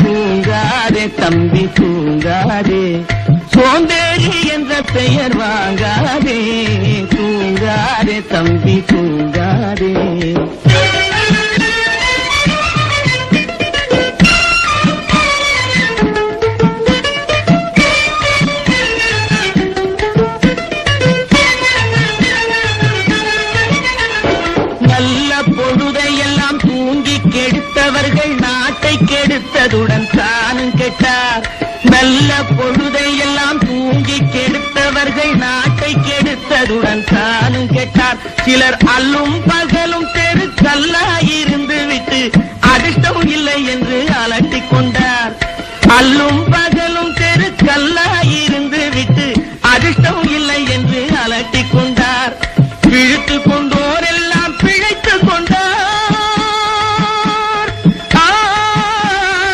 தூங்காதே தம்பி தூங்காதே. சோம்பேறி என்ற பெயர் வாங்காதே. தூங்காதே தம்பி தூங்காதே. நல்ல பொழுதையெல்லாம் தூங்கி கெடுத்தவர்கள் தூக்கத்தை கெடுத்ததுடன் தானும் கெட்டார். நல்ல பொழுதை எல்லாம் தூங்கி கெடுத்தவர்கள் நாட்டை கெடுத்ததுடன் தானும் கெட்டார். சிலர் அல்லும் பகலும் தெருக்கல்லாயிருந்து விட்டு அதிர்ஷ்டம் இல்லை என்று அலட்டி கொண்டார். அல்லும் பகலும் தெருக்கல்லாயிருந்து விட்டு அதிர்ஷ்டம் இல்லை என்று அலட்டி கொண்டார். கிழித்து